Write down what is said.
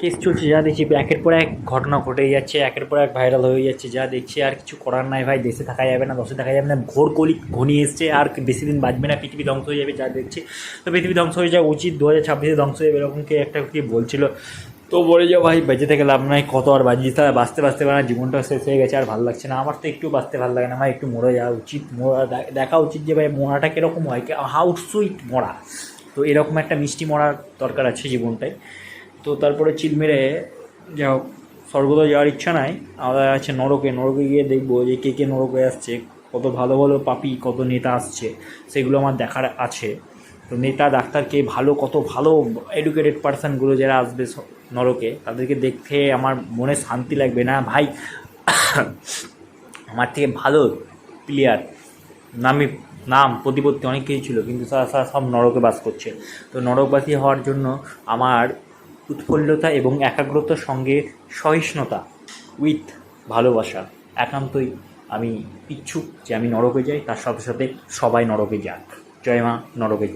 Case চলছে, যা দেখছি, একের পর এক ঘটনা ঘটেই যাচ্ছে, একের পর এক ভাইরাল হয়ে যাচ্ছে, যা দেখছি, আর কিছু করার নাই ভাই, দেশে থাকা যাবে না, দশে থাকা যাবে না, ঘোর কলি ঘনিয়ে এসছে, আর বেশি দিন বাঁচবে না, পৃথিবী ধ্বংস হয়ে যাবে, যা দেখছি। তো পৃথিবী ধ্বংস হয়ে যাওয়া উচিত দু হাজার ছাব্বিশে ধ্বংস হয়ে যাবে, এরকম কি একটা কি বলছিল। তো বলে যাও ভাই, বেঁচে থেকে লাভ নাই, কত আর বাঁচিয়ে তারা বাঁচতে বাঁচতে পারে না, জীবনটা শেষ হয়ে গেছে, আর ভালো লাগছে না। আমার তো একটু বাঁচতে ভালো লাগে না, ভাই, একটু মরে যাওয়া উচিত, মরা দেখা উচিত যে, ভাই, মরাটা কীরকম হয় হাউ সুইট মরা। তো এরকম একটা মিষ্টি মরার দরকার আছে জীবনটায়। তো তারপরে চিল মেরে যা হোক, স্বর্গদয় যাওয়ার ইচ্ছা নাই। আমাদের আছে নরকে নরকে গিয়ে দেখব যে কে কে নরকে আসছে, কত ভালো ভালো পাপি, কত নেতা আসছে, সেগুলো আমার দেখার আছে। তো নেতা ডাক্তার কে ভালো, কত ভালো এডুকেটেড পার্সনগুলো যারা আসবে নরকে, তাদেরকে দেখতে আমার মনে শান্তি লাগবে না। ভাই, আমার থেকে ভালো প্লেয়ার নামে নাম, প্রতিপত্তি অনেক কিছু ছিল, কিন্তু সব নরকে বাস করছে। তো নরকবাসী হওয়ার জন্য আমার উৎফুল্লতা এবং একাগ্রতার সঙ্গে সহিষ্ণুতা উইথ ভালোবাসা। একান্তই আমি ইচ্ছুক যে আমি নরকে যাই, তার সাথে সাথে সবাই নরকে যাক। জয় মা, নরকে